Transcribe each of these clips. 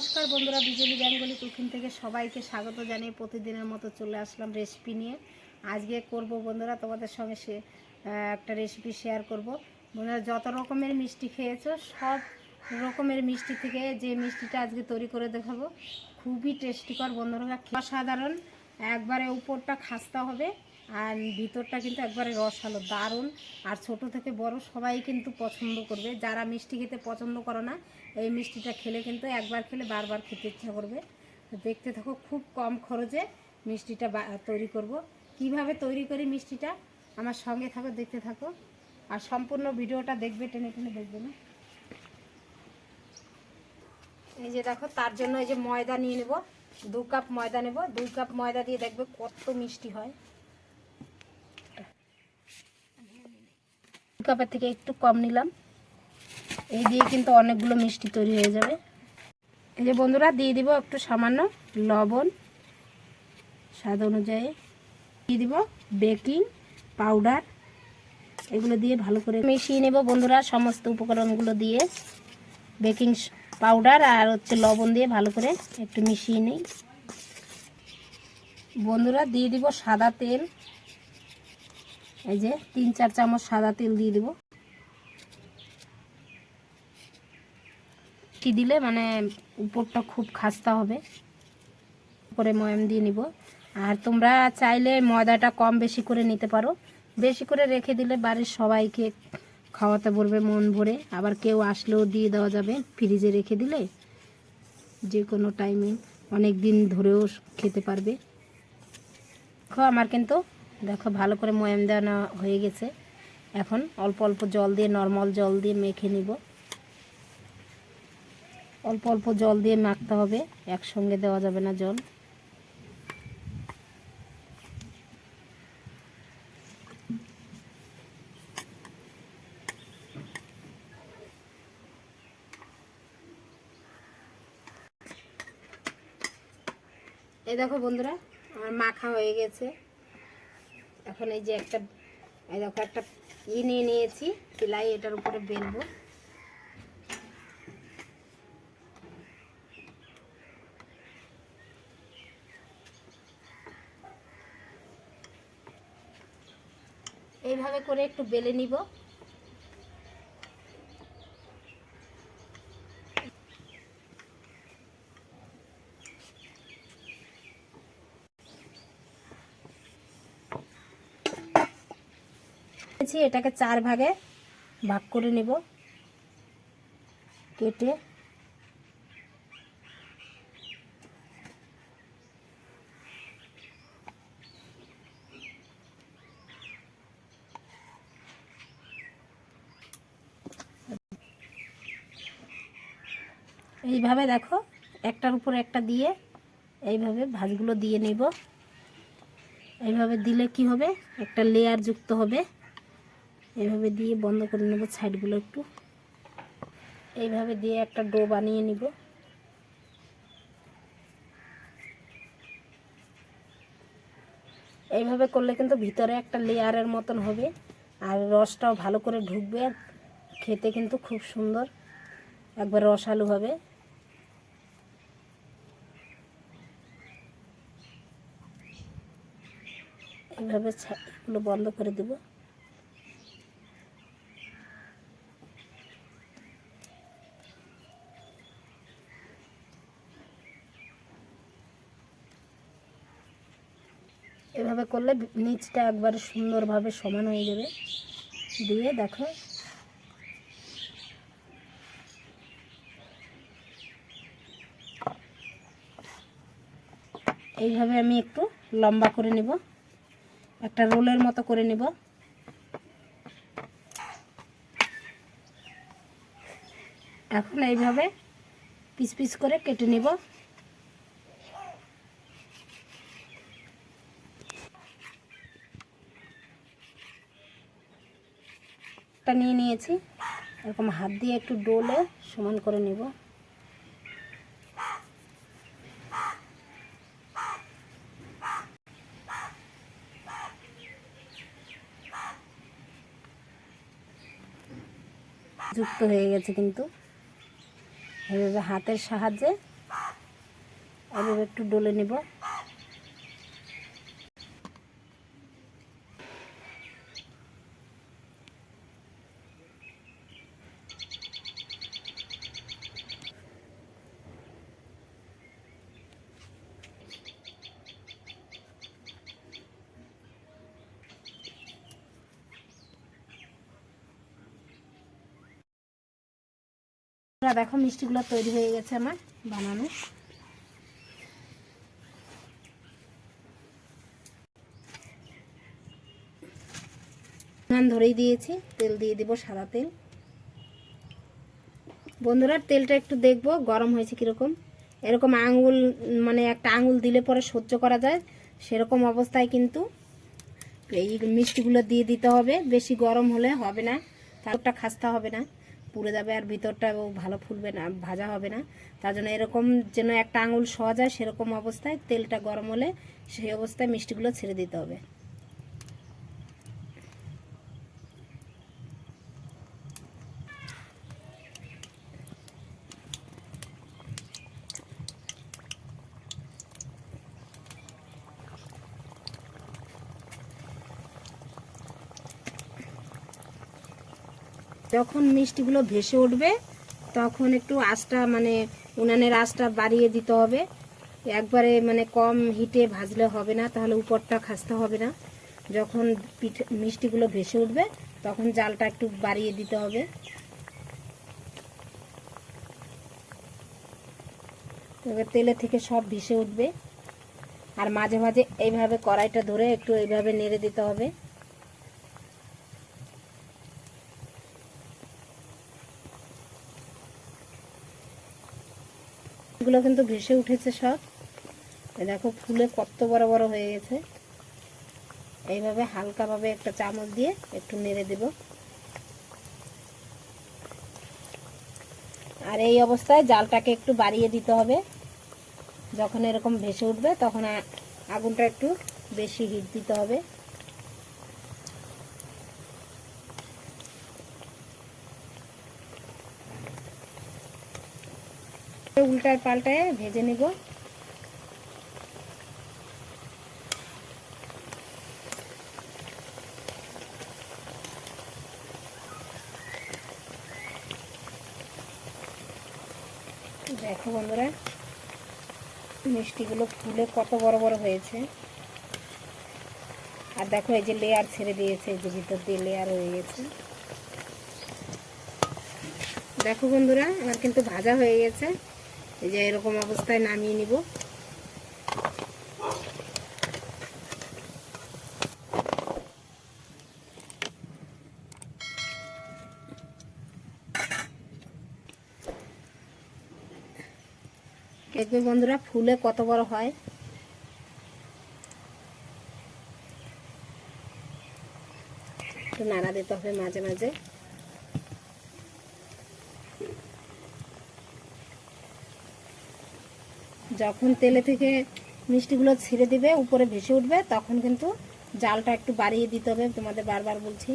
নমস্কার বন্ধুরা বিজলি Bengali cooking থেকে সবাইকে স্বাগত জানিয়ে প্রতিদিনের মতো চলে আসলাম রেসিপি নিয়ে। আজকে করব বন্ধুরা, তোমাদের সঙ্গে সে একটা রেসিপি শেয়ার করব। বন্ধুরা, যত রকমের মিষ্টি খেয়েছো, সব রকমের মিষ্টি থেকে যে মিষ্টিটা আজকে তৈরি করে দেখাবো, খুবই টেস্টিকর বন্ধুরা। অসাধারণ, একবারে উপরটা খাস্তা হবে। আর ভিতরটা কিন্তু একবারে রসালো, দারুণ। আর ছোট থেকে বড় সবাই কিন্তু পছন্দ করবে। যারা মিষ্টি খেতে পছন্দ করো না, এই মিষ্টিটা খেলে কিন্তু একবার খেলে বারবার খেতে ইচ্ছা করবে। দেখতে থাকো, খুব কম খরচে মিষ্টিটা তৈরি করব। কীভাবে তৈরি করি মিষ্টিটা? আমার সঙ্গে থাকো, দেখতে থাকো। আর সম্পূর্ণ ভিডিওটা দেখবে, টেনে টেনে দেখবে না? এই যে দেখো, তার জন্য এই যে ময়দা নিয়ে নেব। দু কাপ ময়দা নেব। দুই কাপ ময়দা দিয়ে দেখবে কত মিষ্টি হয়। কাপের থেকে একটু কম নিলাম। এই দিয়ে কিন্তু অনেকগুলো মিষ্টি তৈরি হয়ে যাবে। এই যে বন্ধুরা, দিয়ে দিব একটু সামান্য লবণ। স্বাদ অনুযায়ী দিয়ে দিব বেকিং পাউডার। এগুলো দিয়ে ভালো করে মিশিয়ে নেব বন্ধুরা, সমস্ত উপকরণগুলো দিয়ে। বেকিং পাউডার আর হচ্ছে লবণ দিয়ে ভালো করে একটু মিশিয়ে নিই। বন্ধুরা, দিয়ে দিব সাদা তেল। এই যে তিন, চার চামচ সাদা তেল দিয়ে দিব। কি দিলে মানে উপরটা খুব খাস্তা হবে। করে ময়াম দিয়ে নিব। আর তোমরা চাইলে ময়দাটা কম বেশি করে নিতে পারো। বেশি করে রেখে দিলে বাড়ির সবাইকে খাওয়াতে পড়বে মন ভরে। আবার কেউ আসলেও দিয়ে দেওয়া যাবে। ফ্রিজে রেখে দিলে যে কোনো টাইমে অনেক দিন ধরেও খেতে পারবে। আমার কিন্তু দেখো, ভালো করে ময়াম দেওয়া হয়ে গেছে। এখন অল্প অল্প জল দিয়ে নর্মাল জল দিয়ে মেখে নিব। অল্প অল্প জল দিয়ে মাখতে হবে, একসঙ্গে দেওয়া যাবে না জল। এই দেখো বন্ধুরা, আমার মাখা হয়ে গেছে। এখন এই যে একটা দেখো একটা ই নিয়ে নিয়েছি, সেলাই এটার উপরে বেলবো। এইভাবে করে একটু বেলে নিব। এটাকে চার ভাগে ভাগ করে নেব। কেটে এইভাবে দেখো, একটার উপর একটা দিয়ে এইভাবে ভাজগুলো দিয়ে নেব। এইভাবে দিলে কি হবে? একটা লেয়ার যুক্ত হবে। এইভাবে দিয়ে বন্ধ করে নেব সাইডগুলো একটু। এইভাবে দিয়ে একটা ডো বানিয়ে নিব। এইভাবে করলে কিন্তু ভিতরে একটা লেয়ারের মতন হবে, আর রসটাও ভালো করে ঢুকবে খেতে কিন্তু খুব সুন্দর। একবার রসালো হবে এইভাবে এগুলো বন্ধ করে দেবো। এভাবে করলে নিচটা একবারে সুন্দরভাবে সমান হয়ে যাবে। দিয়ে দেখো। এইভাবে আমি একটু লম্বা করে নেব। একটা রোলের মতো করে নেব। এখন এইভাবে পিস পিস করে কেটে নেব। একটা নিয়ে নিয়েছি। এরকম হাত দিয়ে একটু ডোলে সমান করে নেব। যুক্ত হয়ে গেছে কিন্তু। এভাবে হাতের সাহায্যে এভাবে একটু ডলে নিব। বন্ধুরা দেখো মিষ্টিগুলো তৈরি হয়ে গেছে আমার বানানো। ধরেই দিয়েছি, তেল দিয়ে দিব সাদা তেল। বন্ধুরা, তেলটা একটু দেখব, গরম হয়েছে কীরকম। এরকম আঙুল মানে একটা আঙুল দিলে পরে সহ্য করা যায়, সেরকম অবস্থায় কিন্তু এই মিষ্টিগুলো দিয়ে দিতে হবে। বেশি গরম হলে হবে না তারটা খাস্তা হবে না। পুড়ে যাবে আর ভিতরটাও ভালো ফুলবে না, ভাজা হবে না। তার জন্য এরকম যেন একটা আঙুল সহজ হয় সেরকম অবস্থায় তেলটা গরম হলে সেই অবস্থায় মিষ্টিগুলো ছেড়ে দিতে হবে। যখন মিষ্টিগুলো ভেসে উঠবে, তখন একটু আঁচটা মানে উনানের আঁচটা বাড়িয়ে দিতে হবে। একবারে মানে কম হিটে ভাজলে হবে না, তাহলে উপরটা খাসতে হবে না। যখন পিঠে, মিষ্টিগুলো ভেসে উঠবে, তখন জালটা একটু বাড়িয়ে দিতে হবে। তেলে থেকে সব ভেসে উঠবে। আর মাঝে মাঝে এইভাবে কড়াইটা ধরে একটু এইভাবে নেড়ে দিতে হবে। এগুলো কিন্তু ভেসে উঠেছে সব। দেখো, ফুলে কত বড় বড় হয়ে গেছে। এইভাবে হালকাভাবে একটা চামচ দিয়ে একটু নেড়ে দেব। আর এই অবস্থায় জালটাকে একটু বাড়িয়ে দিতে হবে। যখন এরকম ভেসে উঠবে, তখন আগুনটা একটু বেশি হিট দিতে হবে। উল্টায় পাল্টায় ভেজে নিব। দেখো বন্ধুরা, মিষ্টিগুলো ফুলে কত বড় বড় হয়েছে। আর দেখো এই যে লেয়ার ছেড়ে দিয়েছে যে ভিতর দিয়ে লেয়ার হয়ে গেছে। দেখো বন্ধুরা, আমার কিন্তু ভাজা হয়ে গেছে। এই যে এরকম অবস্থায় নামিয়ে নিব। দেখবে বন্ধুরা, ফুলে কত বড় হয়। একটু নাড়া দিতে হবে মাঝে মাঝে। যখন তেলে থেকে মিষ্টিগুলো ছিঁড়ে দিবে, উপরে ভেসে উঠবে, তখন কিন্তু জালটা একটু বাড়িয়ে দিতে হবে। তোমাদের বারবার বলছি,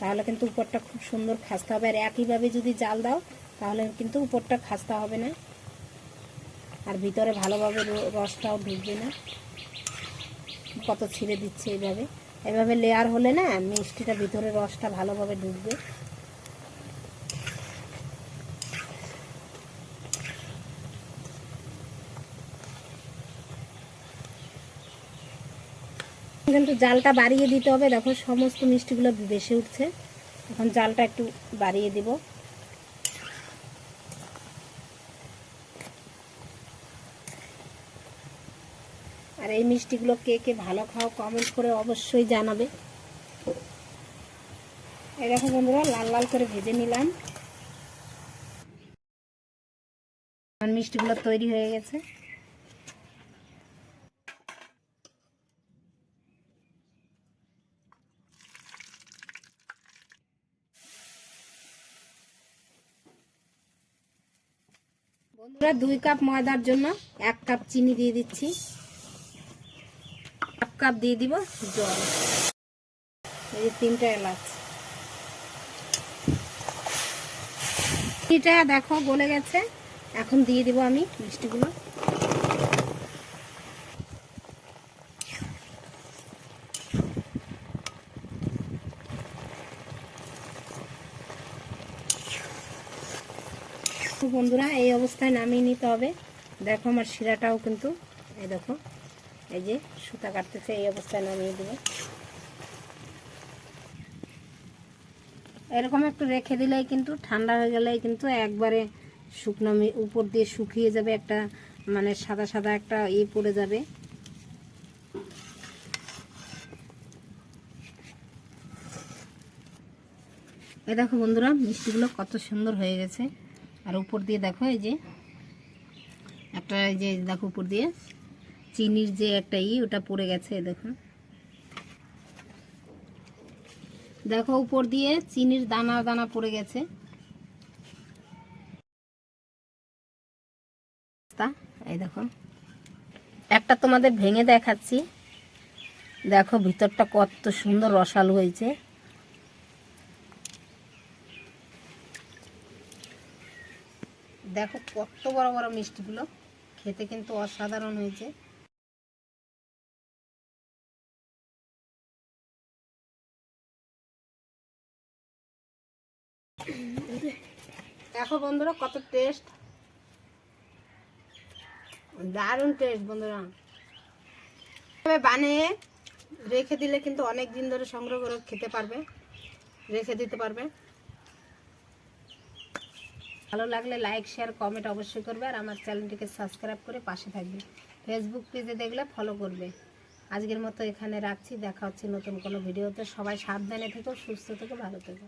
তাহলে কিন্তু উপরটা খুব সুন্দর খাসতে হবে। আর একইভাবে যদি জাল দাও, তাহলে কিন্তু উপরটা খাসতে হবে না। আর ভিতরে ভালোভাবে রসটাও ঢুকবে না। কত ছিঁড়ে দিচ্ছে এইভাবে। এভাবে লেয়ার হলে না, মিষ্টিটা ভিতরে রসটা ভালোভাবে ঢুকবে। কিন্তু জালটা বাড়িয়ে দিতে হবে। দেখো সমস্ত মিষ্টিগুলো বেশি উঠছে। এখন জালটা একটু বাড়িয়ে দিব। আর এই মিষ্টিগুলো কে কে ভালো খাও কমেন্ট করে অবশ্যই জানাবে। এই দেখো বন্ধুরা, লাল লাল করে ভেজে নিলাম। মিষ্টিগুলো তৈরি হয়ে গেছে। বন্ধুরা, দুই কাপ ময়দার জন্য এক কাপ চিনি দিয়ে দিচ্ছি। এক কাপ দিয়ে দিব জল। এই যে তিনটা এলাচ। চিনিটা দেখো গলে গেছে। এখন দিয়ে দিব আমি মিষ্টিগুলো। তো বন্ধুরা, এই অবস্থায় নামিয়ে নিতে হবে। দেখো আমার শিরাটাও কিন্তু, এই দেখো, এই যে সুতা কাটতেছে, এই অবস্থায় নামিয়ে দেবো। এরকম একটু রেখে দিলেই কিন্তু ঠান্ডা হয়ে গেলেই কিন্তু একবারে শুকনো উপর দিয়ে শুকিয়ে যাবে একটা মানে সাদা সাদা একটা ইয়ে পড়ে যাবে। এই দেখো বন্ধুরা, মিষ্টিগুলো কত সুন্দর হয়ে গেছে। আর উপর দিয়ে দেখো এই যে, একটা এই যে দেখো উপর দিয়ে, চিনির যে একটা ই, ওটা পড়ে গেছে দেখো। দেখো উপর দিয়ে চিনির দানা দানা পড়ে গেছে। এই দেখো। একটা তোমাদের ভেঙে দেখাচ্ছি। দেখো ভিতরটা কত সুন্দর রসালো হয়েছে। দেখো কত বড় বড় মিষ্টিগুলো। খেতে কিন্তু অসাধারণ হয়েছে। দেখো বন্ধুরা কত টেস্ট দারুণ টেস্ট বন্ধুরা। বানিয়ে রেখে দিলে কিন্তু অনেক দিন ধরে সংগ্রহ করে খেতে পারবে, রেখে দিতে পারবে। ভালো লাগলে লাইক শেয়ার কমেন্ট অবশ্যই করবে আর আমার চ্যানেলটিকে সাবস্ক্রাইব করে পাশে থাকবে। ফেসবুক পেজে দেখলে ফলো করবে। আজকের মতো এখানে রাখছি। দেখা হচ্ছে নতুন কোনো ভিডিওতে সবাই সাবধানে থেকো, সুস্থ থেকো, ভালো থেকো।